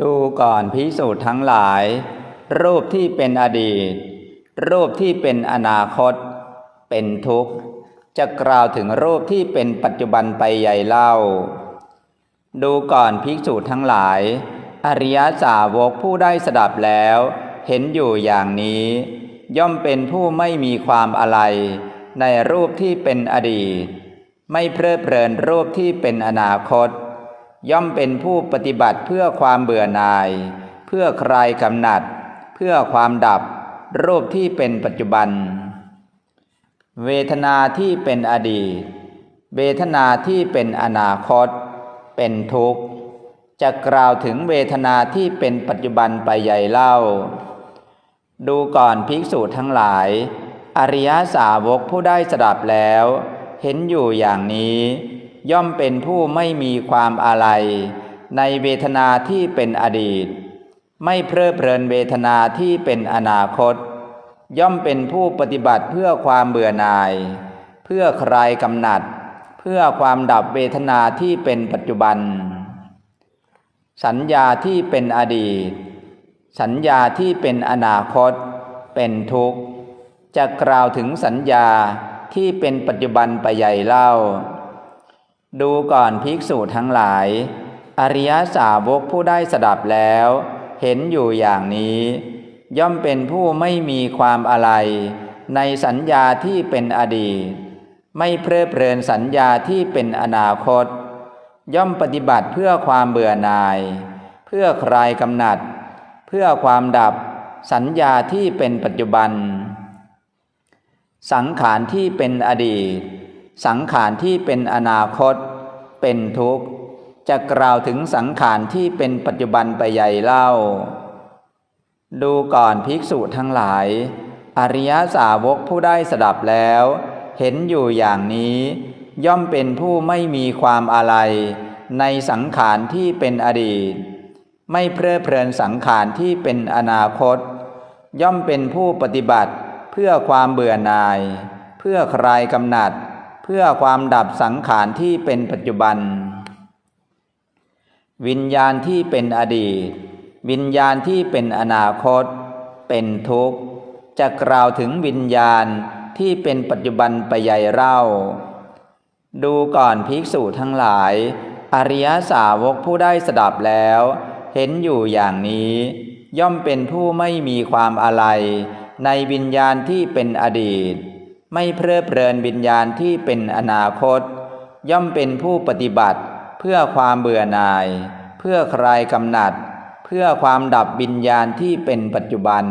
ดูก่อนพิสูจน์ทั้งหลาย รูปที่เป็นอดีต รูปที่เป็นอนาคต เป็นทุกข์ จะกล่าวถึงรูปที่เป็นปัจจุบันไปใหญ่เล่า ดูก่อนภิกษุทั้งหลาย อริยสาวกผู้ได้สดับแล้ว เห็นอยู่อย่างนี้ ย่อมเป็นผู้ไม่มีความอะไร ในรูปที่เป็นอดีต ไม่เพลิดเพลินรูปที่เป็นอนาคต ย่อมเป็นผู้ปฏิบัติเพื่อความเบื่อหน่าย เพื่อคลายกำหนัด เพื่อความดับ รูปที่เป็นปัจจุบัน เวทนาที่เป็นอดีต เวทนาที่เป็นอนาคต เป็นทุกข์ จะกล่าวถึงเวทนาที่เป็นปัจจุบันไปใหญ่เล่า ดูก่อนภิกษุทั้งหลาย อริยสาวกผู้ได้สดับแล้ว เห็นอยู่อย่างนี้ ย่อมเป็นผู้ไม่มีความอะไรในเวทนาที่เป็นอดีต ไม่เพลิดเพลินเวทนาที่เป็นอนาคต ย่อมเป็นผู้ปฏิบัติเพื่อความเบื่อหน่าย เพื่อคลายกำหนัด เพื่อความดับเวทนาที่เป็นปัจจุบัน สัญญาที่เป็นอดีต สัญญาที่เป็นอนาคต เป็นทุกข์จะกล่าวถึงสัญญาที่เป็นปัจจุบันไปใหญ่เล่า ดูก่อนภิกษุทั้งหลาย อริยสาวกผู้ได้สดับแล้ว เห็นอยู่อย่างนี้ ย่อมเป็นผู้ไม่มีความอะไร ในสัญญาที่เป็นอดีต ไม่เพลิดเพลินสัญญาที่เป็นอนาคต ย่อมปฏิบัติเพื่อความเบื่อหน่าย เพื่อคลายกำหนัด เพื่อความดับสัญญาที่เป็นปัจจุบัน สังขารที่เป็นอดีต สังขารที่เป็นอนาคตเป็นทุกข์ จะกล่าวถึงสังขารที่เป็นปัจจุบันไปใหญ่เล่า ดูก่อนภิกษุทั้งหลาย อริยสาวกผู้ได้สดับแล้ว เห็นอยู่อย่างนี้ ย่อมเป็นผู้ไม่มีความอะไร ในสังขารที่เป็นอดีต ไม่เพลิดเพลินสังขารที่เป็นอนาคต ย่อมเป็นผู้ปฏิบัติเพื่อความเบื่อหน่าย เพื่อคลายกำหนัดเพื่อความดับสังขารที่เป็นปัจจุบัน วิญญาณที่เป็นอดีต วิญญาณที่เป็นอนาคต เป็นทุกข์ จะกล่าวถึงวิญญาณที่เป็นปัจจุบันไปใหญ่เล่า ดูก่อนภิกษุทั้งหลาย อริยสาวกผู้ได้สดับแล้ว เห็นอยู่อย่างนี้ ย่อมเป็นผู้ไม่มีความอะไร ในวิญญาณที่เป็นอดีต ไม่เพลิดเพลินวิญญาณที่เป็นอนาคต ย่อมเป็นผู้ปฏิบัติ เพื่อความเบื่อหน่าย เพื่อคลายกำหนัด เพื่อความดับวิญญาณที่เป็นปัจจุบัน